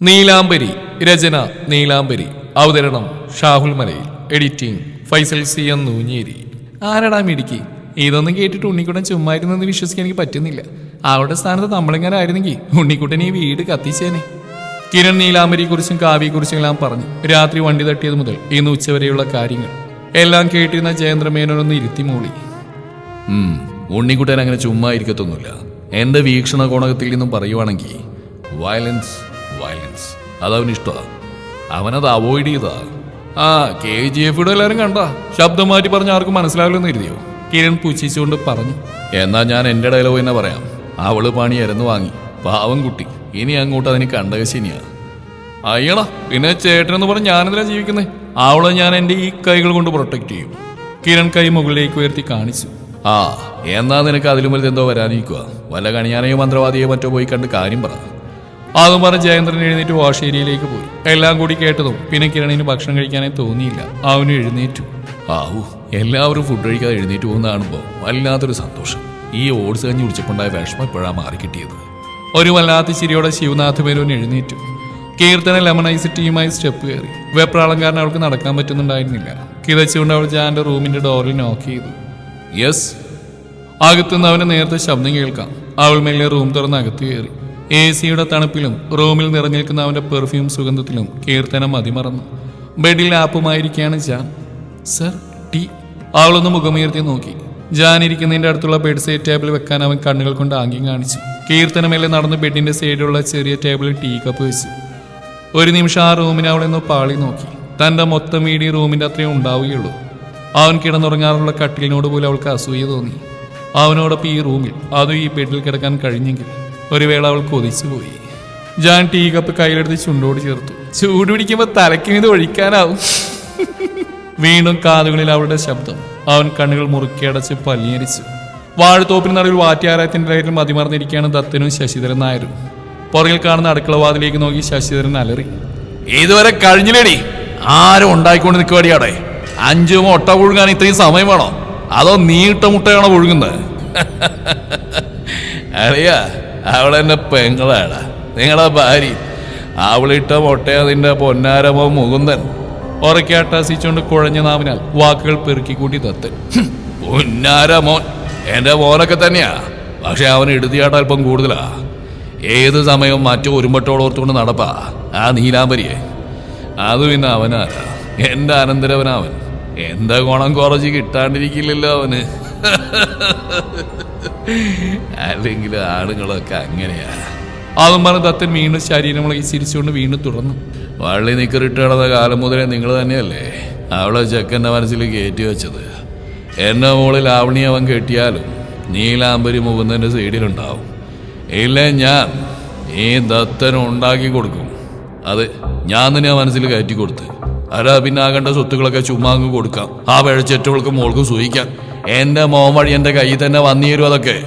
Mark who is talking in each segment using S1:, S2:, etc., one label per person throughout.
S1: നീലാംബരി രചന നീലാംബരി. അവതരണം Shahul Malayil. Editing Faisal C N Noonjeri. ആരടാ മിടുക്കി? ഇതൊന്നും കേട്ടിട്ട് ഉണ്ണിക്കുട്ടൻ ചുമ്മായിരുന്നെന്ന് വിശ്വസിക്കാൻ എനിക്ക് പറ്റുന്നില്ല. അവരുടെ സ്ഥാനത്ത് നമ്മളിങ്ങനെ ആയിരുന്നെങ്കിൽ ഉണ്ണിക്കുട്ടൻ ഈ വീട് കത്തിച്ചേനെ. കിരൺ നീലാംബരിയെ കുറിച്ചും കാവ്യയെ കുറിച്ചും എല്ലാം പറഞ്ഞു. രാത്രി വണ്ടി തട്ടിയത് മുതൽ ഇന്ന് ഉച്ചവരെയുള്ള കാര്യങ്ങൾ. എല്ലാം കേട്ടിരുന്ന ജയേന്ദ്രമേനോനൊന്ന് ഇരുത്തി മൂളി. ഉണ്ണിക്കുട്ടൻ അങ്ങനെ ചുമ്മാ ഇരിക്കത്തൊന്നുമില്ല. എന്റെ വീക്ഷണ കോണകത്തിൽ നിന്നും പറയുവാണെങ്കിൽ വയലൻസ് വയലൻസ് അതവന് ഇഷ്ടമാണ് അവനത് അവോയ്ഡ് ചെയ്താ. ആ കെ ജി എഫ് എല്ലാവരും കണ്ട. ശബ്ദം മാറ്റി പറഞ്ഞ ആർക്കും മനസ്സിലാവില്ലെന്ന് എഴുതിയോ? കിരൺ പുച്ഛിച്ചുകൊണ്ട് പറഞ്ഞു. എന്നാ ഞാൻ എന്റെ ഡയലോഗ് തന്നെ പറയാം. അവൾ പണി അരന്ന് വാങ്ങി. പാവം കുട്ടി. ഇനി അങ്ങോട്ട് അതിന് കണ്ടകശനിയാ അയ്യടാ പിന്നെ ചേട്ടനെന്ന് പറഞ്ഞ് ഞാനെന്തിനാ ജീവിക്കുന്നത് അവളെ ഞാൻ എന്റെ ഈ കൈകൾ കൊണ്ട് പ്രൊട്ടക്ട് ചെയ്യും. കിരൺ കൈ മുകളിലേക്ക് ഉയർത്തി കാണിച്ചു. ആ എന്നാ നിനക്ക് അതിലും വലുതെന്തോ വരാനിരിക്കുക വല്ല കണിയാനെയോ മന്ത്രവാദിയോ മറ്റോ പോയി കണ്ട് കാര്യം പറ. അതും പറഞ്ഞ് ജയേന്ദ്രൻ എഴുന്നേറ്റ് വാഷ് ഏരിയയിലേക്ക് പോയി. എല്ലാം കൂടി കേട്ടതും പിന്നെ കിരണിന് ഭക്ഷണം കഴിക്കാനേ തോന്നിയില്ല. അവന് എഴുന്നേറ്റു. ആവു എല്ലാവരും ഫുഡ് കഴിക്കാതെ എഴുന്നേറ്റ് പോകുന്നതാണിപ്പോ വല്ലാത്തൊരു സന്തോഷം. ഈ ഓട്സ് കഞ്ഞി കുടിച്ചപ്പോണ്ടായ വിഷമം ഇപ്പോഴാണ് മാറിക്കിട്ടിയത്. ഒരു വല്ലാത്ത ചിരിയോടെ ശിവനാഥ് മേനോൻ എഴുന്നേറ്റു. കീർത്തന ലെമൺ ഐസ് ടീമായി സ്റ്റെപ്പ് കയറി. വെപ്രാളം കാരണം അവൾക്ക് നടക്കാൻ പറ്റുന്നുണ്ടായിരുന്നില്ല. കിതച്ചുകൊണ്ട് അവൾ ജാന്റെ റൂമിന്റെ ഡോറിൽ നോക്ക് ചെയ്തു. യെസ് അകത്തുനിന്ന് അവന് നേരത്തെ ശബ്ദം കേൾക്കാം. അവൾ മെല്ലെ റൂം തുറന്ന് അകത്ത് കയറി. എ സിയുടെ തണുപ്പിലും റൂമിൽ നിറഞ്ഞിരിക്കുന്ന അവന്റെ പെർഫ്യൂം സുഗന്ധത്തിലും കീർത്തനം മതിമറന്നു. ബെഡിൽ ആപ്പുമായിരിക്കുകയാണ് ജാൻ. Sir T. അവളൊന്ന് മുഖമുയർത്തി നോക്കി. ജാൻ ഇരിക്കുന്നതിന്റെ അടുത്തുള്ള ബെഡ് സൈഡ് ടേബിൾ വെക്കാൻ അവൻ കണ്ണുകൾ കൊണ്ട് ആംഗ്യം കാണിച്ചു. കീർത്തനമേലെ നടന്ന് ബെഡിന്റെ സൈഡിലുള്ള ചെറിയ ടേബിളിൽ ടീ കപ്പ് വെച്ചു. ഒരു നിമിഷം ആ റൂമിനെ അവളെന്ന് പാളി നോക്കി. തന്റെ മൊത്തം വീടി റൂമിന്റെ അത്രയും ഉണ്ടാവുകയുള്ളൂ. അവൻ കിടന്നുറങ്ങാറുള്ള കട്ടിലിനോട് പോലും അവൾക്ക് അസൂയ തോന്നി. അവനോടൊപ്പം ഈ റൂമിൽ അതും ഈ ബെഡിൽ കിടക്കാൻ കഴിഞ്ഞെങ്കിൽ. ഒരു വേള അവൾ കൊതിച്ചു പോയി. ജാൻ ടീ കപ്പ് കയ്യിലെടുത്ത് ചുണ്ടോട് ചേർത്തു. ചൂട് പിടിക്കുമ്പോൾ തലയ്ക്ക് ഇത് ഒഴിക്കാനാവും. വീണ്ടും കാതുകളിൽ അവളുടെ ശബ്ദം. അവൻ കണ്ണുകൾ മുറുക്കിയടച്ച് പല്ലിയരിച്ചു വാഴത്തോപ്പിന് നടുവിൽ വാറ്റിയാരായത്തിന്റെ ലൈറ്റിൽ മതിമറന്നിരിക്കുകയാണ് ദത്തനും ശശിധരൻ നായരും. പുറകിൽ കാണുന്ന അടുക്കള വാതിലേക്ക് നോക്കി ശശിധരൻ അലറി. ഇതുവരെ കഴിഞ്ഞില്ലേടി. ആരും ഉണ്ടായിക്കൊണ്ട് നിൽക്കുവാടി അവിടെ. അഞ്ചു മുട്ട പുഴുങ്ങാൻ ഇത്രയും സമയം വേണോ? അതോ നീട്ട മുട്ടയാണോ അറിയാ അവളെന്നെ പെങ്ങളാണ് നിങ്ങളെ ഭാര്യ. അവളിട്ട മുട്ടയാ നിന്റെ പൊന്നാരമോ മുകുന്ദൻ. ഉറക്കാട്ടാസിച്ചുകൊണ്ട് കുഴഞ്ഞ നാവിനാൽ വാക്കുകൾ പെറുക്കിക്കൂട്ടി തത്ത് പൊന്നാരമോൻ എന്റെ മോനൊക്കെ തന്നെയാ. പക്ഷെ അവൻ എടുത്തിയാട്ട അല്പം കൂടുതലാ. ഏത് സമയവും മറ്റു ഒരുമ്പട്ടോളം ഓർത്തുകൊണ്ട് നടപ്പാ. ആ നീലാംബരിയെ. അത് പിന്നെ അവനാരാ. എന്റെ അനന്തരവനവൻ. എന്താ ഗുണം കുറച്ച് കിട്ടാണ്ടിരിക്കില്ലല്ലോ അവന്. അല്ലെങ്കിൽ ആളുകളൊക്കെ അങ്ങനെയാ. അതും പറഞ്ഞ് ദത്തൻ വീണ്ടും ശരീരമുളകി ചിരിച്ചുകൊണ്ട് വീണ്ടും തുടർന്നു വള്ളി നിക്കറിട്ട് കിടന്ന കാലം മുതലേ നിങ്ങൾ തന്നെയല്ലേ? അവളെ ചെക്കന്റെ മനസ്സിൽ കയറ്റി വെച്ചത്. എന്നെ മുകളിൽ ആവണി അവൻ കെട്ടിയാലും നീലാംബരി മുകുന്ദന്റെ സൈഡിലുണ്ടാവും. ഇല്ല ഞാൻ? ഈ ദത്തൻ ഉണ്ടാക്കി കൊടുക്കും. അത് ഞാൻ തന്നെ ആ മനസ്സിൽ കയറ്റി കൊടുത്ത് അല്ല പിന്നെ ആകേണ്ട സ്വത്തുക്കളൊക്കെ ചുമ്മാ കൊടുക്കാം. ആ പിഴച്ചെറ്റവൾക്ക് മോൾക്കും സൂഹിക്കാം. എന്റെ മോൻ വഴി എന്റെ കയ്യിൽ തന്നെ വന്നീരും അതൊക്കെ?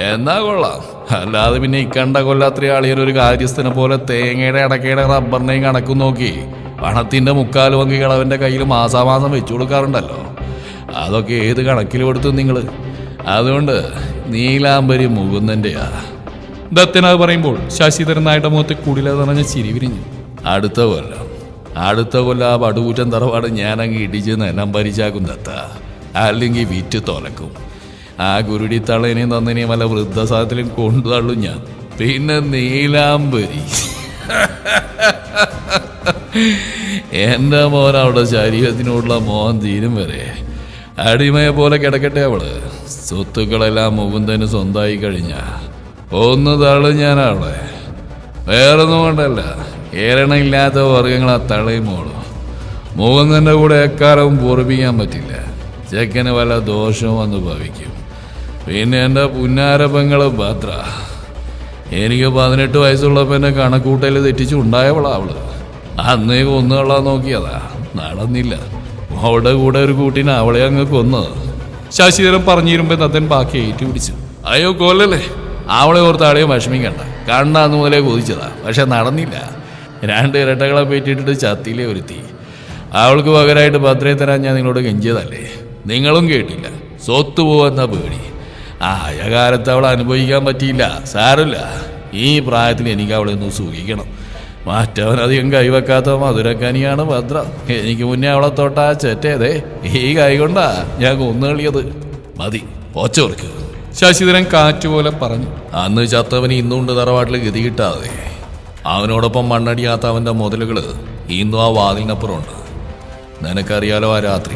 S1: എന്നാ കൊള്ളാം. അല്ലാതെ പിന്നെ ഇക്കണ്ട കൊല്ലാത്ര ആളിയർ ഒരു കാര്യസ്ഥനെ പോലെ തേങ്ങയുടെ അടക്കയുടെ റബ്ബറിനെയും കണക്കും നോക്കി പണത്തിന്റെ മുക്കാൽ വങ്കി കളവന്റെ കയ്യിൽ മാസാമാസം വെച്ചു കൊടുക്കാറുണ്ടല്ലോ. അതൊക്കെ ഏത് കണക്കിൽ കൊടുത്തു നിങ്ങൾ അതുകൊണ്ട് നീലാംബരി മുകുന്ദന്റെയാ. ദത്തനാഥ് പറയുമ്പോൾ ശശിധരൻ നായുടെ മുഖത്ത് കുടില നിറഞ്ഞ ചിരി വിരിഞ്ഞു. അടുത്ത കൊല്ലം. അടുത്ത കൊല്ലം ആ പടുകൂറ്റൻ തറവാട് ഞാനങ്ങ് ഇടിച്ച് നിലം ഭരിച്ചാക്കും ദത്ത. അല്ലെങ്കിൽ വിറ്റ് തുലക്കും. ആ ഗുരുടി തളേനെയും തന്നേനെയും വല്ല വൃദ്ധസാധത്തിലും കൊണ്ടു തള്ളും ഞാൻ. പിന്നെ നീലാംബരി. എന്റെ മോൻ അവിടെ ശരീരത്തിനോടുള്ള മോൻ തീരും വരെ. അടിമയെ പോലെ കിടക്കട്ടെ അവൾ. സ്വത്തുക്കളെല്ലാം മുകുന്ദന് സ്വന്തമായി കഴിഞ്ഞ. ഒന്ന് തള്ളു ഞാൻ അവളെ. വേറൊന്നും കൊണ്ടല്ല. ഏരണയില്ലാത്ത വർഗങ്ങൾ ആ തളയും മോളും. മുകുന്ദന്റെ കൂടെ എക്കാലവും പൂർപ്പിക്കാൻ പറ്റില്ല. ചെക്കന് വല്ല ദോഷവും വന്ന് ഭവിക്കും. പിന്നെ എന്റെ പുന്നാരപ്പങ്ങൾ ഭദ്ര. എനിക്ക് പതിനെട്ട് വയസ്സുള്ളപ്പോൾ എന്നെ കണക്കൂട്ടയിൽ തെറ്റിച്ച് ഉണ്ടായവളാ അവൾ. അന്നേ കൊന്നുകൊള്ളാൻ നോക്കിയതാ. നടന്നില്ല. അവളുടെ കൂടെ ഒരു കൂട്ടിനെ അവളെ അങ്ങ് കൊന്ന്. ശശിധരൻ പറഞ്ഞിരുമ്പോ തത്തൻ ബാക്കി ഏറ്റു പിടിച്ചു. അയ്യോ കൊല്ലല്ലേ? അവളെ ഓർത്ത് ആളെയും വിഷമിക്കണ്ട. കണ്ടാന്ന് മുതലേ കൊതിച്ചതാ. പക്ഷെ നടന്നില്ല. രണ്ട് ഇരട്ടകളെ പേറ്റിട്ടിട്ട് ചത്തിയിലേ ഒരുത്തി. അവൾക്ക് പകരമായിട്ട് ഭദ്രയെ തരാൻ ഞാൻ നിങ്ങളോട് കെഞ്ചിയതല്ലേ? നിങ്ങളും കേട്ടില്ല. സ്വത്ത് പോവെന്ന പേടി. ആയ കാലത്ത് അവൾ അനുഭവിക്കാൻ പറ്റിയില്ല. സാരമില്ല. ഈ പ്രായത്തിൽ എനിക്ക് അവളെ ഒന്ന് സൂക്ഷിക്കണം. മറ്റവനധികം കൈവെക്കാത്ത മധുരക്കനിയാണ് ഭദ്ര. എനിക്ക് മുന്നേ അവളെ തൊട്ടാ ചെറ്റേതേ. ഈ കൈ കൊണ്ടാ ഞാൻ കൊന്നുകളിയത് മതി പോച്ചോർക്ക്
S2: ശശിധരൻ കാറ്റുപോലെ പറഞ്ഞു.
S1: അന്ന് ചത്തവന് ഇന്നുകൊണ്ട് തറവാട്ടിൽ ഗതി കിട്ടാതെ. അവനോടൊപ്പം മണ്ണടിയാത്ത അവന്റെ മുതലുകൾ ഇന്നും ആ വാതിലിനപ്പുറമുണ്ട്. നിനക്കറിയാലോ ആ രാത്രി?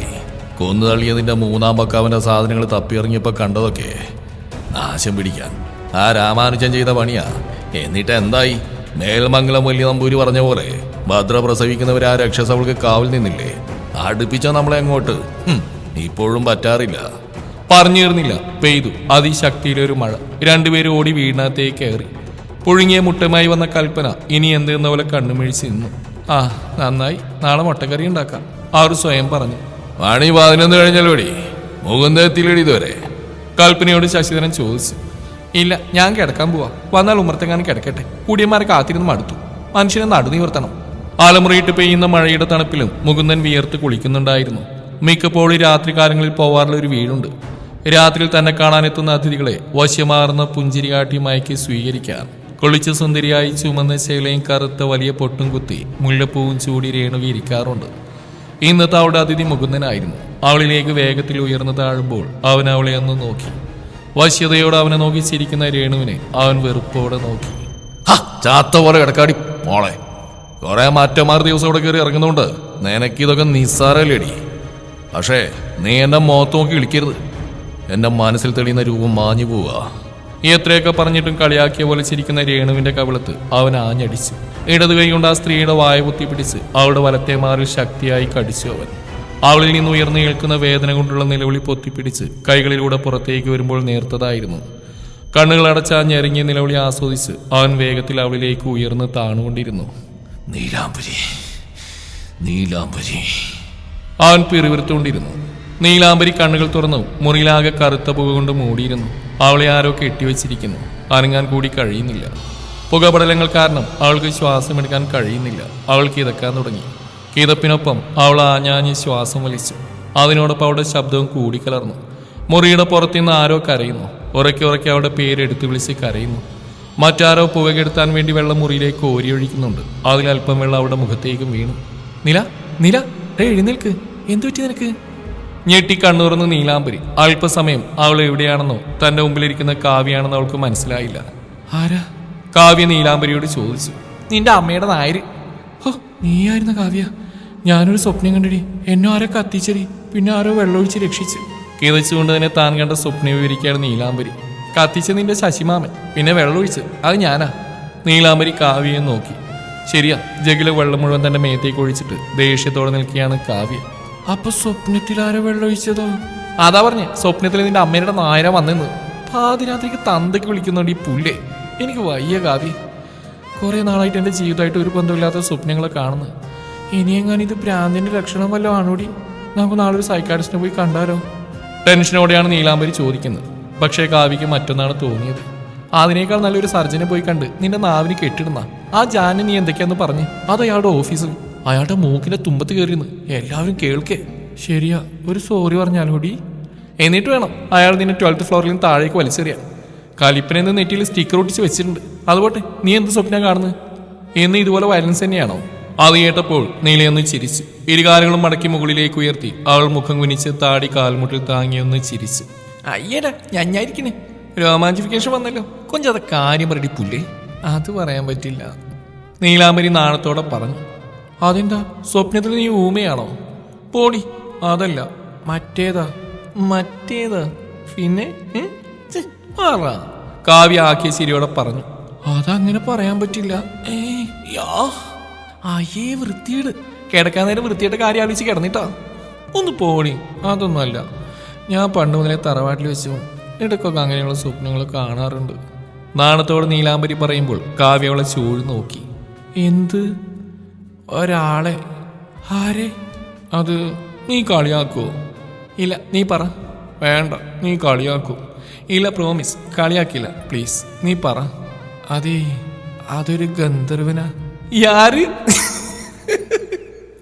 S1: കൊന്നു തള്ളിയതിന്റെ മൂന്നാം പക്കാവിന്റെ സാധനങ്ങൾ തപ്പിയിറങ്ങിയപ്പോ കണ്ടതൊക്കെ നാശം പിടിക്കാൻ. ആ രാമാനുജൻ ചെയ്ത പണിയാ. എന്നിട്ട് എന്തായി? മേൽമംഗലം വലിയ നമ്പൂരി പറഞ്ഞ പോലെ ഭദ്ര പ്രസവിക്കുന്നവർ ആ രക്ഷസവൾക്ക് കാവൽ നിന്നില്ലേ? അടുപ്പിച്ച നമ്മളെ അങ്ങോട്ട്? ഇപ്പോഴും പറ്റാറില്ല.
S2: പറഞ്ഞു തീർന്നില്ല പെയ്തു. അതിശക്തിയിലൊരു മഴ. രണ്ടുപേരും ഓടി വീടിനകത്തേക്ക് കയറി. പുഴുങ്ങിയ മുട്ടമായി വന്ന കൽപ്പന ഇനി എന്തെന്ന പോലെ കണ്ണുമിഴിച്ച് നിന്നു. ആ നന്നായി. നാളെ മുട്ടക്കറി ഉണ്ടാക്കാം. ആറ് സ്വയം പറഞ്ഞു.
S1: മണി പതിനൊന്ന് കഴിഞ്ഞല്ലോടി മുകുന്ദത്തിലടി ഇതുവരെ.
S2: കൽപ്പനയോട് ശശിധരൻ ചോദിച്ചു. ഇല്ല ഞാൻ കിടക്കാൻ പോവാ. വന്നാൽ ഉമ്മറത്തെങ്ങാനും കിടക്കട്ടെ. കുടിയന്മാരെ കാത്തിരുന്ന് മടുത്തു. മനുഷ്യനെ നടു നിവർത്തണം ആലമുറിയിട്ട് പെയ്യുന്ന മഴയുടെ തണുപ്പിലും മുകുന്ദൻ വിയർത്ത് കുളിക്കുന്നുണ്ടായിരുന്നു. മിക്കപ്പോഴും രാത്രികാലങ്ങളിൽ പോവാറുള്ള ഒരു വീടുണ്ട്. രാത്രിയിൽ തന്നെ കാണാനെത്തുന്ന അതിഥികളെ വശ്യമാർന്ന പുഞ്ചിരി കാട്ടി മയക്കി സ്വീകരിക്കാൻ. കൊളിച്ച സുന്ദരിയായി ചുമന്ന ശേലയും കറുത്ത വലിയ പൊട്ടും കുത്തി മുല്ലപ്പൂവും ചൂടി രേണുക ഇരിക്കാറുണ്ട് ഇന്നത്തെ അവളുടെ അതിഥി മുകുന്ദനായിരുന്നു. അവളിലേക്ക് വേഗത്തിൽ ഉയർന്നു താഴുമ്പോൾ അവൻ അവളെ ഒന്ന് നോക്കി. വശ്യതയോട് അവനെ നോക്കി ചിരിക്കുന്ന രേണുവിനെ അവൻ വെറുപ്പോടെ നോക്കി.
S1: ചാത്ത പോലെ കിടക്കാടി മോളെ. കുറെ മാറ്റമാർ ദിവസം ഇവിടെ കയറി ഇറങ്ങുന്നോണ്ട്. നിനക്കിതൊക്കെ നിസ്സാരല്ലേടി. പക്ഷേ നീ എന്റെ മുഖത്ത് നോക്കി ഇളിക്കരുത് എന്റെ മനസ്സിൽ തെളിയുന്ന രൂപം മാഞ്ഞു പോവുക.
S2: എത്രയൊക്കെ പറഞ്ഞിട്ടും കളിയാക്കിയ പോലെ ചിരിക്കുന്ന രേണുവിന്റെ കവിളത്ത് അവൻ ആഞ്ഞടിച്ചു. ഇടത് കൈ കൊണ്ട് ആ സ്ത്രീയുടെ വായ കുത്തി പിടിച്ച് അവളുടെ വലത്തെ മാറിൽ ശക്തിയായി കടിച്ചു അവൻ. അവളിൽ നിന്ന് ഉയർന്നു കേൾക്കുന്ന വേദന കൊണ്ടുള്ള നിലവിളി പൊത്തിപ്പിടിച്ച് കൈകളിലൂടെ പുറത്തേക്ക് വരുമ്പോൾ നേർത്തതായിരുന്നു. കണ്ണുകൾ അടച്ച ആ ഞെരങ്ങിയ നിലവിളി ആസ്വദിച്ച് അവൻ വേഗത്തിൽ അവളിലേക്ക് ഉയർന്ന് താണുകൊണ്ടിരുന്നു.
S1: നീലാംബരി നീലാംബരി.
S2: അവൻ പിറിവിറുത്തുകൊണ്ടിരുന്നു നീലാംബരി കണ്ണുകൾ തുറന്നു മുറിയിലാകെ കറുത്ത പുക കൊണ്ട് മൂടിയിരുന്നു. അവളെ ആരോ കെട്ടിവെച്ചിരിക്കുന്നു. അനങ്ങാൻ കൂടി കഴിയുന്നില്ല. പുകപടലങ്ങൾ കാരണം അവൾക്ക് ശ്വാസമെടുക്കാൻ കഴിയുന്നില്ല. അവൾ കിതക്കാൻ തുടങ്ങി. കിതപ്പിനൊപ്പം അവൾ ആഞ്ഞാഞ്ഞ് ശ്വാസം വലിച്ചു. അതിനോടൊപ്പം അവളുടെ ശബ്ദവും കൂടിക്കലർന്നു മുറിയുടെ പുറത്തുനിന്ന് ആരോ കരയുന്നു. ഉറക്കെ ഉറക്കെ അവളുടെ പേരെടുത്ത് വിളിച്ച് കരയുന്നു. മറ്റാരോ പുകകെടുത്താൻ വേണ്ടി വെള്ളം മുറിയിലേക്ക് ഓരിയൊഴിക്കുന്നുണ്ട് അതിലല്പം വെള്ളം അവളുടെ മുഖത്തേക്കും വീണു. നില നില ഡേ എഴുന്നേൽക്ക്. എന്തു പറ്റി നിനക്ക്? ഞെട്ടി കണ്ണുറന്ന് നീലാംബരി. അല്പസമയം അവൾ എവിടെയാണെന്നോ തന്റെ മുമ്പിലിരിക്കുന്ന കാവ്യാണെന്ന് അവൾക്ക് മനസ്സിലായില്ല. ആരാ? കാവ്യ നീലാംബരിയോട് ചോദിച്ചു. നിന്റെ അമ്മയുടെ നായര്? ഓ നീയായിരുന്ന കാവ്യ. ഞാനൊരു സ്വപ്നം കണ്ടിടി. എന്നെ ആരോ കത്തിച്ചടി. പിന്നെ ആരോ വെള്ളമൊഴിച്ച് രക്ഷിച്ചു. കിതച്ചുകൊണ്ട് തന്നെ താൻ കണ്ട സ്വപ്നം വിവരിക്കുകയാണ് നീലാംബരി. കത്തിച്ച നിന്റെ ശശിമാമൻ. പിന്നെ വെള്ളമൊഴിച്ച്. അത് ഞാനാ. നീലാംബരി കാവ്യയെ നോക്കി. ശരിയാ. ജഗിലെ വെള്ളം മുഴുവൻ തന്റെ മേത്തേക്ക് ഒഴിച്ചിട്ട് ദേഷ്യത്തോടെ നിൽക്കുകയാണ് കാവ്യ. അപ്പൊ സ്വപ്നത്തിൽ ആരോ വെള്ളമൊഴിച്ചതോ? അതാ പറഞ്ഞേ. സ്വപ്നത്തിൽ നിന്റെ അമ്മയുടെ നായര വന്നെന്ന്. പാതിരാത്രിക്ക് തന്തയ്ക്ക് വിളിക്കുന്നുണ്ട് ഈ പുല്ലേ. എനിക്ക് വയ്യ കാവ്യ. കുറെ നാളായിട്ട് എന്റെ ജീവിതമായിട്ട് ഒരു ബന്ധമില്ലാത്ത സ്വപ്നങ്ങളെ കാണുന്നു. ഇനിയെങ്ങാനും ഇത് ഭ്രാന്തിന്റെ ലക്ഷണം വല്ലോ ആണോടി? നമുക്ക് നാളെ ഒരു സൈക്കാട്രിസ്റ്റിനെ പോയി കണ്ടാലോ? ടെൻഷനോടെയാണ് നീലാംബരി ചോദിക്കുന്നത്. പക്ഷേ കാവ്യക്ക് മറ്റൊന്നാണ് തോന്നിയത്. അതിനേക്കാൾ നല്ലൊരു സർജനെ പോയി കണ്ട് നിന്റെ നാവിന് കെട്ടിടുന്ന ആ ജാനിന് നീ എന്തൊക്കെയാന്ന് പറഞ്ഞ് അത് അയാളുടെ ഓഫീസിൽ. അയാളുടെ മൂക്കിന്റെ തുമ്പത്ത് കയറിയെന്ന് എല്ലാവരും കേൾക്കേ. ശരിയാ ഒരു സോറി പറഞ്ഞാലോടി. എന്നിട്ട് വേണം അയാൾ നിന്നെ ട്വൽത്ത് ഫ്ലോറിൽ നിന്ന് താഴേക്ക് വലിച്ചെറിയാൻ. കലിപ്പനെ നിന്ന് നെറ്റിയിൽ സ്റ്റിക്കർ ഒട്ടിച്ച് വെച്ചിട്ടുണ്ട്. അതുപോട്ടെ നീ എന്ത് സ്വപ്നം കാണുന്നത് എന്ന് ഇതുപോലെ വയലൻസ് തന്നെയാണോ? അത് കേട്ടപ്പോൾ നീലയൊന്ന് ചിരിച്ചു. ഇരുകാലുകളും മടക്കി മുകളിലേക്ക് ഉയർത്തി. അവൾ മുഖം കുനിച്ച് താടി കാൽമുട്ടിൽ താങ്ങിയൊന്ന് ചിരിച്ചു. അയ്യടാ ഞഞ്ഞായിരിക്കണേ രോമാഞ്ചിഫിക്കേഷൻ വന്നല്ലോ. കൊഞ്ചത കാര്യം പറയടി പുല്ലേ. അത് പറയാൻ പറ്റില്ല. നീലാംബരി നാണത്തോടെ പറഞ്ഞു. അതെന്താ സ്വപ്നത്തിൽ നീ ഊമയാണോ? പോടി അതല്ല. മറ്റേതാ? മറ്റേതാ? പിന്നെ കാവ്യ ആക്കിയ ചിരിയോടെ പറഞ്ഞു. അതങ്ങനെ പറയാൻ പറ്റില്ല. ഏ യാ. അയ്യേ വൃത്തിയേട് കിടക്കാൻ നേരം വൃത്തിയുടെ കാര്യം ആലോചിച്ച് കിടന്നിട്ടാ. ഒന്ന് പോണി അതൊന്നുമല്ല. ഞാൻ പണ്ട് മുതലേ തറവാട്ടിൽ വെച്ചു ഇടയ്ക്കൊക്കെ അങ്ങനെയുള്ള സ്വപ്നങ്ങൾ കാണാറുണ്ട്. നാണത്തോട് നീലാംബരി പറയുമ്പോൾ കാവ്യ അവളെ ചൂഴ് നോക്കി. എന്ത്? ഒരാളെ? ആരെ? അത് നീ കളിയാക്കുവോ? ഇല്ല നീ പറ. വേണ്ട നീ കളിയാക്കൂ. ഇല്ല പ്രോമിസ് കളിയാക്കില്ല പ്ലീസ് നീ പറ. അതേ അതൊരു ഗന്ധർവനാ. യാര്?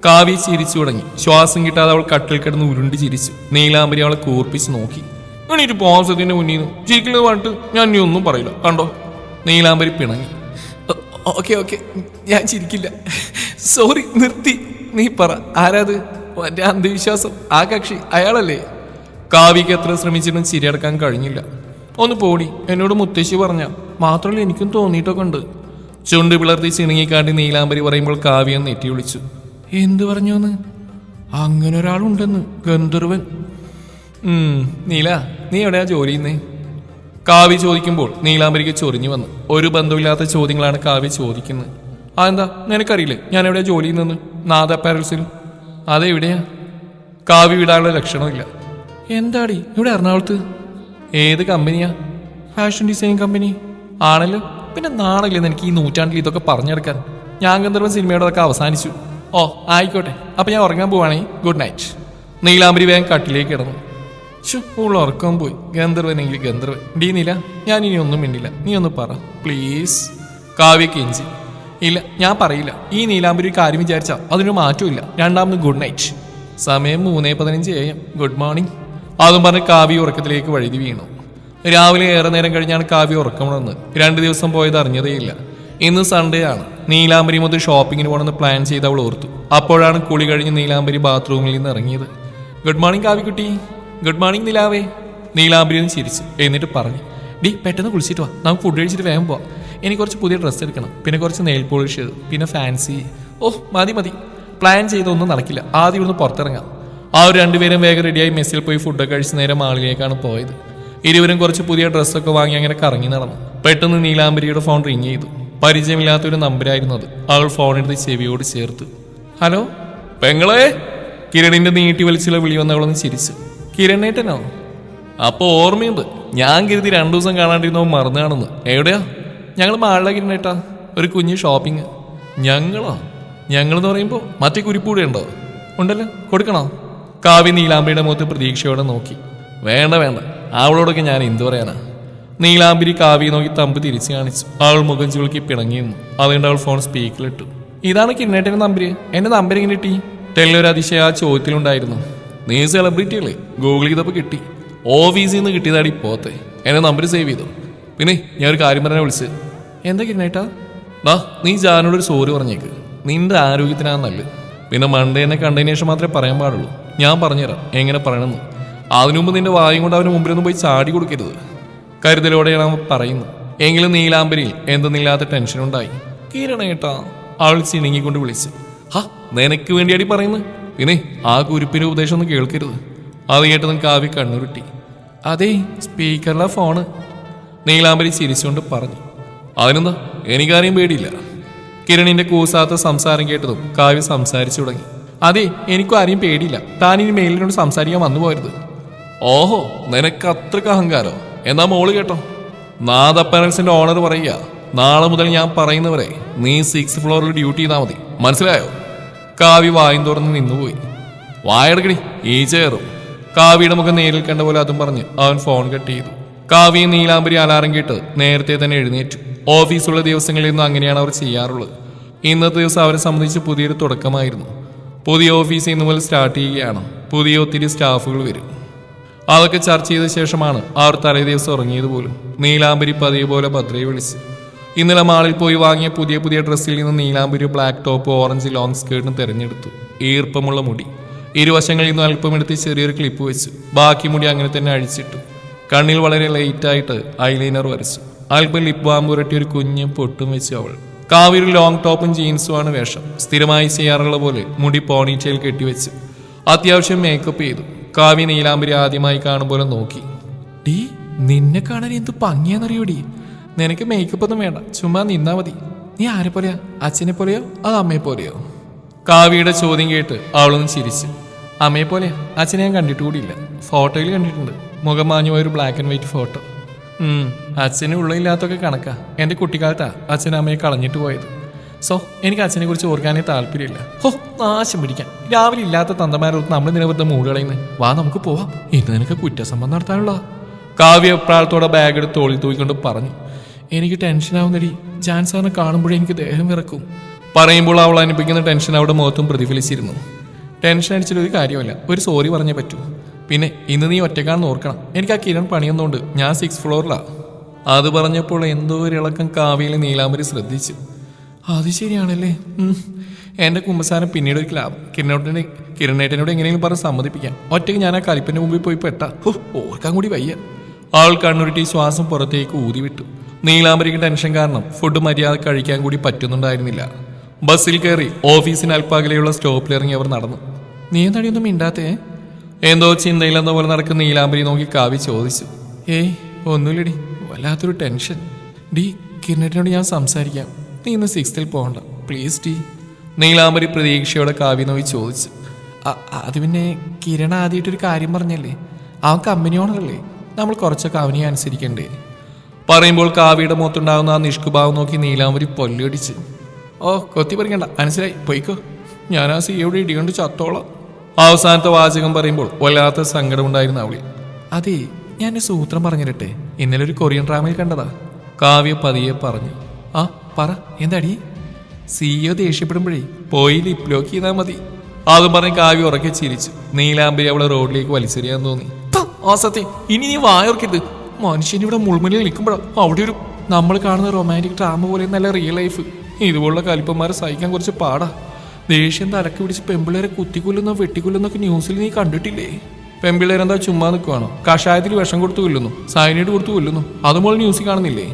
S2: കാവി ചിരിച്ചു തുടങ്ങി. ശ്വാസം കിട്ടാതെ അവൾ കട്ടിൽ കിടന്ന് ഉരുണ്ട് ചിരിച്ചു. നീലാംബരി അവളെ കൂർപ്പിച്ച് നോക്കി. എണീറ്റ് പോസത്തിന്റെ മുന്നിൽ നിന്ന്. ചിരിക്കുന്നത് പറഞ്ഞിട്ട് ഞാൻ ഇനി ഒന്നും പറയില്ല. കണ്ടോ? നീലാംബരി പിണങ്ങി. "അ- ഓക്കെ ഓക്കെ. ഞാൻ ചിരിക്കില്ല. സോറി നിർത്തി. നീ പറ. ആരാത്? എന്റെ അന്ധവിശ്വാസം. ആ കക്ഷി അയാളല്ലേ? കാവ്യക്ക് എത്ര ശ്രമിച്ചിട്ടും ചിരിയടക്കാൻ കഴിഞ്ഞില്ല. ഒന്ന് പോടി എന്നോട് മുത്തശ്ശി പറഞ്ഞ. മാത്രമല്ല എനിക്കും തോന്നിയിട്ടൊക്കെ ഉണ്ട്. ചുണ്ട് പിളർത്തി ചിണുങ്ങിക്കാട്ടി നീലാംബരി പറയുമ്പോൾ കാവ്യം നെറ്റി വിളിച്ചു. എന്ത് പറഞ്ഞോന്ന്? അങ്ങനെ ഒരാളുണ്ടെന്ന് ഗന്ധർവൻ. നീല നീ എവിടെയാ ജോലി ചെയ്യുന്നേ? കാവ്യ ചോദിക്കുമ്പോൾ നീലാംബരിക്ക് ചൊറിഞ്ഞു വന്നു. ഒരു ബന്ധമില്ലാത്ത ചോദ്യങ്ങളാണ് കാവ്യ ചോദിക്കുന്നത്. അതെന്താ? നിനക്കറിയില്ലേ ഞാൻ എവിടെയാ ജോലി ചെയ്യുന്നത് നാദ പാരൽസിൽ അതെവിടെയാ? കാവ്യ വിടാനുള്ള ലക്ഷണമില്ല. എന്താടി? ഇവിടെ എറണാകുളത്ത്. ഏത് കമ്പനിയാ? ഫാഷൻ ഡിസൈനിങ് കമ്പനി ആണല്ലോ? പിന്നെ നാണല്ലേ എനിക്ക് ഈ നൂറ്റാണ്ടിൽ ഇതൊക്കെ പറഞ്ഞെടുക്കാൻ. ഞാൻ ഗന്ധർവൻ സിനിമയുടെ അതൊക്കെ അവസാനിച്ചു. ഓ ആയിക്കോട്ടെ. അപ്പൊ ഞാൻ ഉറങ്ങാൻ പോവാണേ. ഗുഡ് നൈറ്റ് നീലാംബരി വേഗം കട്ടിലേക്ക് കിടന്നു. ഷു ഉള്ള ഉറക്കം പോയി. ഗന്ധർവനെങ്കിൽ ഗന്ധർവൻ. ഡീ നില ഞാൻ ഇനി ഒന്നും മിണ്ടില്ല. നീ ഒന്ന് പറ. പ്ലീസ് കാവ്യ കെഞ്ചി ഇല്ല ഞാൻ പറയില്ല. ഈ നീലാംബരി കാര്യം വിചാരിച്ചാൽ അതിനൊരു മാറ്റമില്ല രണ്ടാമത് ഗുഡ് നൈറ്റ് സമയം മൂന്നേ പതിനഞ്ച് എ എം ഗുഡ് മോർണിംഗ് അതും പറഞ്ഞ് കാവ്യ ഉറക്കത്തിലേക്ക് വഴുതി വീണു. രാവിലെ ഏറെ നേരം കഴിഞ്ഞാണ് കാവ്യ ഉറക്കമുണർന്ന് രണ്ട് ദിവസം പോയത് അറിഞ്ഞതേയില്ല. ഇന്ന് സൺഡേ ആണ്. നീലാംബരി മുതൽ ഷോപ്പിങ്ങിന് പോകണമെന്ന് പ്ലാൻ ചെയ്ത് അവൾ ഓർത്തു. അപ്പോഴാണ് കുളി കഴിഞ്ഞ് നീലാംബരി ബാത്റൂമിൽ നിന്ന് ഇറങ്ങിയത്. ഗുഡ് മോർണിംഗ് കാവ്യക്കുട്ടി. ഗുഡ് മോർണിംഗ് നിലാവേ. നീലാംബരി ഒന്ന് ചിരിച്ചു. എന്നിട്ട് പറഞ്ഞു ഡി പെട്ടെന്ന് കുളിച്ചിട്ട് വാ. നമുക്ക് ഫുഡ് കഴിച്ചിട്ട് വേഗം പോവാം. എനിക്ക് കുറച്ച് പുതിയ ഡ്രസ്സ് എടുക്കണം. പിന്നെ കുറച്ച് നെയിൽ പോളിഷ് പിന്നെ ഫാൻസി ഓ മതി മതി. പ്ലാൻ ചെയ്തൊന്നും നടക്കില്ല. ആദ്യം ഇവിടുന്ന് പുറത്തിറങ്ങാം. ആ ഒരു രണ്ടുപേരും വേഗം റെഡിയായി മെസ്സിൽ പോയി ഫുഡൊക്കെ കഴിച്ച് നേരം മാളിലേക്കാണ് പോയത്. ഇരുവരും കുറച്ച് പുതിയ ഡ്രസ്സൊക്കെ വാങ്ങി അങ്ങനെ കറങ്ങി നടന്നു. പെട്ടെന്ന് നീലാംബരിയുടെ ഫോൺ റിങ് ചെയ്തു. പരിചയമില്ലാത്ത ഒരു നമ്പരായിരുന്നു അത്. അവൾ ഫോൺ എടുത്ത് ചെവിയോട് ചേർത്ത്. ഹലോ പെങ്ങളെ? കിരണിന്റെ നീട്ടി വലിച്ചുള്ള വിളി വന്നവളൊന്ന് ചിരിച്ചു. കിരണേട്ടനോ അപ്പോൾ ഓർമ്മയുണ്ട്. ഞാൻ കരുതി രണ്ടു ദിവസം കാണാണ്ടിരുന്നോ മറന്നാണെന്ന്. എവിടെയാ? ഞങ്ങൾ മാളിലെ കിരണേട്ടാ ഒരു കുഞ്ഞ് ഷോപ്പിംഗ് ഞങ്ങളോ? ഞങ്ങളെന്ന് പറയുമ്പോൾ മറ്റേ കുരിപ്പൂടെ ഉണ്ടോ ഉണ്ടല്ലോ. കൊടുക്കണോ? കാവ്യ നീലാംബരിയുടെ മുഖത്ത് പ്രതീക്ഷയോടെ നോക്കി. വേണ്ട വേണ്ട. അവളോടൊക്കെ ഞാൻ എന്തു പറയാനാ? നീലാംബരി കാവ്യ നോക്കി തമ്പ് തിരിച്ചു കാണിച്ചു. അവൾ മുഖം ചുളുക്കി പിണങ്ങി നിന്നു. അതുകൊണ്ട് അവൾ ഫോൺ സ്പീക്കറിലിട്ടു. ഇതാണ് കിണ്ണേട്ടന്റെ നമ്പര് എന്റെ നമ്പർ എങ്ങനെ കിട്ടി? തെല്ലൊരു അതിശയ ആ ചോദ്യത്തിലുണ്ടായിരുന്നു. നീ സെലിബ്രിറ്റി അല്ലേ? ഗൂഗിൾ ചെയ്തപ്പോൾ കിട്ടി. ഓഫീസിൽ നിന്ന് കിട്ടിയതാടി പോത്തെ എന്നെ നമ്പർ സേവ് ചെയ്തു. പിന്നെ ഞാൻ ഒരു കാര്യം പറഞ്ഞാൽ വിളിച്ച്. എന്താ കിണ്ണേട്ടാ? ദാ നീ ജാനോട് ഒരു സോറി പറഞ്ഞേക്ക്. നിന്റെ ആരോഗ്യത്തിനാ നല്ലത്. പിന്നെ മണ്ടേനെ കണ്ടതിന് ശേഷം മാത്രമേ പറയാൻ പാടുള്ളൂ. ഞാൻ പറഞ്ഞുതരാം. എങ്ങനെ പറയണമെന്ന്. അതിനു മുമ്പ് നിന്റെ വായും കൊണ്ട് അവന് മുമ്പിലൊന്നും പോയി ചാടി കൊടുക്കരുത്. കരുതലോടെയാണ് അവൻ പറയുന്നത്. എങ്കിലും നീലാംബരിയിൽ എന്തെന്നില്ലാത്ത ടെൻഷൻ ഉണ്ടായി. കിരണേട്ടാ അവൾ ചിണുങ്ങിക്കൊണ്ട് വിളിച്ചു ഹാ നിനക്ക് വേണ്ടിയാടി പറയുന്നു പിന്നെ ആ കുരുപ്പിന്റെ ഉപദേശം ഒന്നും കേൾക്കരുത്. അത് കേട്ടതും കാവ്യ കണ്ണുരുട്ടി. അതെ സ്പീക്കറിലെ ഫോണ്. നീലാംബരി ചിരിച്ചുകൊണ്ട് പറഞ്ഞു അതിനെന്താ? എനിക്കാരെയും പേടിയില്ല. കിരണിന്റെ കൂസാത്ത സംസാരം കേട്ടതും കാവ്യ സംസാരിച്ചു തുടങ്ങി. അതെ എനിക്കും ആരെയും പേടിയില്ല. താൻ ഇനി മെയിലിനോട് സംസാരിക്കാൻ വന്നു പോരുത് ഓഹോ നിനക്ക് അത്രയ്ക്ക് അഹങ്കാരോ. എന്നാ മോൾ കേട്ടോ. നാദ പാനൽസിന്റെ ഓണർ പറയുക നാളെ മുതൽ ഞാൻ പറയുന്നവരെ നീ സിക്സ് ഫ്ലോറിൽ ഡ്യൂട്ടി ചെയ്താൽ മതി. മനസ്സിലായോ? കാവ്യ വായും തുറന്ന് നിന്നുപോയി. വായടക്കടി ഈ ചേറും കാവ്യയുടെ മുഖം നേരിൽ കണ്ട പോലെ അതും പറഞ്ഞ് അവൻ ഫോൺ കട്ട് ചെയ്തു. കാവ്യയും നീലാംബരി അലാറം കേട്ട് നേരത്തെ തന്നെ എഴുന്നേറ്റു. ഓഫീസുള്ള ദിവസങ്ങളിൽ നിന്നും അങ്ങനെയാണ് അവർ ചെയ്യാറുള്ളത്. ഇന്നത്തെ ദിവസം അവരെ സംബന്ധിച്ച് പുതിയൊരു തുടക്കമായിരുന്നു. പുതിയ ഓഫീസ് നിന്ന് മുതൽ സ്റ്റാർട്ട് ചെയ്യുകയാണ്. പുതിയ ഒത്തിരി സ്റ്റാഫുകൾ വരും. അതൊക്കെ ചർച്ച ചെയ്ത ശേഷമാണ് അവർ തലേ ദിവസം ഉറങ്ങിയത് പോലും. നീലാംബരി പതിവ് പോലെ ഭദ്രയെ വിളിച്ച്. ഇന്നലെ മാളിൽ പോയി വാങ്ങിയ പുതിയ പുതിയ ഡ്രസ്സിൽ നിന്ന് Neelambari black top orange long സ്കേർട്ടും തിരഞ്ഞെടുത്തു. ഈർപ്പമുള്ള മുടി. ഇരുവശങ്ങളിൽ നിന്ന് അല്പമെടുത്ത് ചെറിയൊരു ക്ലിപ്പ് വെച്ചു. ബാക്കി മുടി അങ്ങനെ തന്നെ അഴിച്ചിട്ടു. കണ്ണിൽ വളരെ ലൈറ്റായിട്ട് ഐലൈനർ വരച്ചു. അല്പം ലിപ് ബാമ്പുരട്ടി ഒരു കുഞ്ഞും പൊട്ടും വെച്ചു അവൾ. കാവ്യൊരു ലോങ് ടോപ്പും ജീൻസുമാണ് വേഷം. സ്ഥിരമായി ചെയ്യാറുള്ള പോലെ മുടി പോണിറ്റയിൽ കെട്ടിവെച്ച് അത്യാവശ്യം മേക്കപ്പ് ചെയ്തു. കാവ്യ നീലാംബരി ആദ്യമായി കാണുമ്പോലെ നോക്കി. ഡീ നിന്നെ കാണാൻ എന്ത് ഭംഗിയാന്നറിയോടി നിനക്ക് മേക്കപ്പ് ഒന്നും വേണ്ട. ചുമ്മാ നിന്നാ മതി. നീ ആരെ പോലെയാ? അച്ഛനെ പോലെയോ? അത് അമ്മയെ പോലെയോ? കാവ്യയുടെ ചോദ്യം കേട്ട് അവളൊന്ന് ചിരിച്ചു. അമ്മയെ പോലെയാ? അച്ഛനെ ഞാൻ കണ്ടിട്ടുകൂടിയില്ല. ഫോട്ടോയിൽ കണ്ടിട്ടുണ്ട്. മുഖം മാഞ്ഞു പോയ ഒരു ബ്ലാക്ക് ആൻഡ് വൈറ്റ് ഫോട്ടോ അച്ഛന് ഉള്ളില്ലാത്തൊക്കെ കണക്കാ. എന്റെ കുട്ടിക്കാലത്താ അച്ഛനും അമ്മയെ കളഞ്ഞിട്ട് പോയത്. സോ എനിക്ക് അച്ഛനെ കുറിച്ച് ഓർക്കാനേ താല്പര്യമില്ല. ഹോ നാശം പിടിക്കാൻ. രാവിലെ ഇല്ലാത്ത തന്തമാരോട് നമ്മൾ നിലവൃദ്ധ മൂട് കളയുന്നത് വാ നമുക്ക് പോവാം. ഇന്ന് നിനക്ക് കുറ്റസംബന്ധം നടത്താനുള്ള കാവ്യ പ്രാളത്തോടെ ബാഗ് എടുത്ത് തോളി തൂക്കിക്കൊണ്ട് പറഞ്ഞു. എനിക്ക് ടെൻഷൻ ആവുന്നടി. ജാൻ സാറിനെ കാണുമ്പോഴേ എനിക്ക് ദേഹം വിറക്കും. പറയുമ്പോൾ അവൾ അനുഭവിക്കുന്ന ടെൻഷൻ അവിടെ മുഖത്തും പ്രതിഫലിച്ചിരുന്നു. ടെൻഷൻ അടിച്ചിട്ടൊരു കാര്യമല്ല ഒരു സോറി പറഞ്ഞേ പറ്റൂ. പിന്നെ ഇന്ന് നീ ഒറ്റക്കാണെന്ന് ഓർക്കണം. എനിക്ക് ആ കിരൺ പണിയൊന്നുണ്ട് ഞാൻ സിക്സ് ഫ്ലോറിലാ അത് പറഞ്ഞപ്പോൾ എന്തോ ഒരു ഇളക്കം കാവ്യയിൽ നീലാംബരി ശ്രദ്ധിച്ചു. അത് ശരിയാണല്ലേ? എന്റെ കുമ്പസാരം പിന്നീട് ഒരു ലാഭം കിരണോട്ടിനെ കിരണേട്ടനോട് എങ്ങനെയെങ്കിലും പറഞ്ഞ് സമ്മതിപ്പിക്കാം. ഒറ്റയ്ക്ക് ഞാൻ ആ കലിപ്പിന്റെ മുമ്പിൽ പോയി പെട്ട. ഓർക്കാൻ കൂടി വയ്യ. ആൾ കണ്ണുരുട്ടി ശ്വാസം പുറത്തേക്ക് ഊതി വിട്ടു നീലാംബരിക്ക് ടെൻഷൻ കാരണം ഫുഡ് മര്യാദ കഴിക്കാൻ കൂടി പറ്റുന്നുണ്ടായിരുന്നില്ല. ബസ്സിൽ കയറി ഓഫീസിന് അൽപ്പാകലെയുള്ള സ്റ്റോപ്പിലിറങ്ങി അവർ നടന്നു. നീ എന്താടിയൊന്നും മിണ്ടാത്തേ? എന്തോ ചിന്തയിലെന്ന പോലെ നടക്കുന്ന നീലാംബരി നോക്കി കാവി ചോദിച്ചു. ഏയ് ഒന്നുമില്ലടി വല്ലാത്തൊരു ടെൻഷൻ. ഡി കിരണേട്ടനോട് ഞാൻ സംസാരിക്കാം. നീ ഇന്ന് സിക്സ്ത്തിൽ പോകണ്ട. Please D. നീലാംബരി പ്രതീക്ഷയോടെ കാവ്യ നോക്കി ചോദിച്ചു. "അ- അത് പിന്നെ കിരണ ആദ്യമായിട്ടൊരു കാര്യം പറഞ്ഞല്ലേ? അവൻ കമ്പനി ഓണറല്ലേ നമ്മൾ കുറച്ചൊക്കെ അവനെ അനുസരിക്കണ്ടേ? പറയുമ്പോൾ കാവ്യയുടെ മുഖത്തുണ്ടാകുന്ന ആ നിഷ്കുഭാവം നോക്കി നീലാംബരി പൊല്ലടിച്ച്. ഓ കൊത്തി പറിക്കണ്ട. മനസ്സിലായി. പൊയ്ക്കോ. ഞാൻ ആ സിയോട് ഇടികൊണ്ട് ചത്തോളാം. അവസാനത്തെ വാചകം പറയുമ്പോൾ വല്ലാത്ത സങ്കടമുണ്ടായിരുന്നു അവളി. അതെ ഞാൻ സൂത്രം പറഞ്ഞിരട്ടെ. ഇന്നലെ ഒരു കൊറിയൻ ഡ്രാമയിൽ കണ്ടതാ. കാവ്യ പതിയെ പറഞ്ഞു. ആ പറ എന്താടി? സിഇഒ ദേഷ്യപ്പെടുമ്പോഴേ പോയി ലിപ്ലോക്ക് ചെയ്താൽ മതി. അതും പറഞ്ഞ് കാവ്യ ഉറക്കെ ചിരിച്ചു. നീലാംബരി അവളെ റോഡിലേക്ക് വലിച്ചെറിയാൻ തോന്നി. ആ സത്യം ഇനി നീ വായോർക്കരുത് മനുഷ്യൻ ഇവിടെ മുൾമുനിൽ നിൽക്കുമ്പോഴോ അവിടെ ഒരു നമ്മൾ കാണുന്ന റൊമാന്റിക് ഡ്രാമ പോലെ നല്ല റിയൽ ലൈഫ് ഇതുപോലുള്ള കലിപ്പന്മാരെ സഹിക്കാൻ കുറച്ച് പാടാ. ദേഷ്യം തലക്ക് പിടിച്ച് പെമ്പിള്ളേരെ കുത്തിക്കൊല്ലുന്ന വെട്ടിക്കൊല്ലുന്നൊക്കെ ന്യൂസിൽ നീ കണ്ടിട്ടില്ലേ? പെമ്പിള്ളേരെന്താ ചുമ്മാ നിൽക്കുവാണോ കഷായത്തിൽ വിഷം കൊടുത്തു കൊല്ലുന്നു സൈനൈഡ് കൊടുത്തു കൊല്ലുന്നു അതുപോലെ ന്യൂസിൽ കാണുന്നില്ലേ?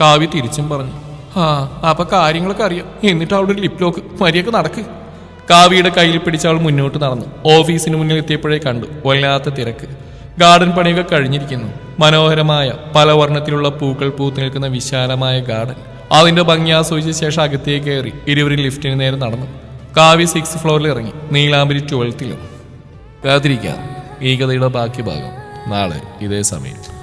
S2: കാവ്യ തിരിച്ചും പറഞ്ഞു ആ അപ്പൊ കാര്യങ്ങളൊക്കെ അറിയാം. എന്നിട്ട് അവളുടെ ലിപ് ലോക്ക് മര്യാദയ്ക്ക് നടക്ക്. കാവ്യയുടെ കയ്യിൽ പിടിച്ച അവൾ മുന്നോട്ട് നടന്നു. ഓഫീസിന് മുന്നിൽ എത്തിയപ്പോഴേ കണ്ടു വല്ലാത്ത തിരക്ക്. ഗാർഡൻ പണിയൊക്കെ കഴിഞ്ഞിരിക്കുന്നു. മനോഹരമായ പല വർണത്തിലുള്ള പൂക്കൾ പൂത്തു നിൽക്കുന്ന വിശാലമായ ഗാർഡൻ. അതിന്റെ ഭംഗി ആസ്വദിച്ച ശേഷം അകത്തേക്ക് കയറി ഇരുവരും ലിഫ്റ്റിന് നേരെ നടന്നു. കാവ്യ സിക്സ് ഫ്ലോറിൽ ഇറങ്ങി. നീലാംബരി ട്വൽത്തിലും കാത്തിരിക്കാം. ഈ കഥയുടെ ബാക്കി ഭാഗം നാളെ ഇതേ സമയം.